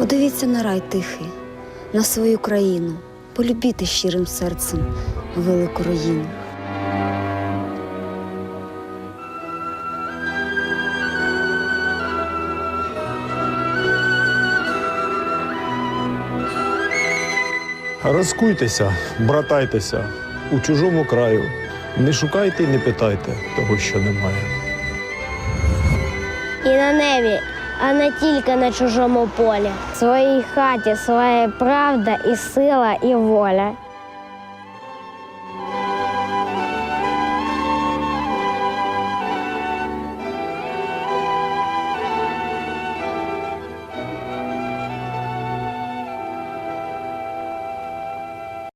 Подивіться на рай тихий, на свою країну, полюбіти щирим серцем велику руїну. Розкуйтеся, братайтеся у чужому краю. Не шукайте і не питайте того, що немає. І на небі, а не тільки на чужому полі. В своїй хаті своя правда і сила, і воля.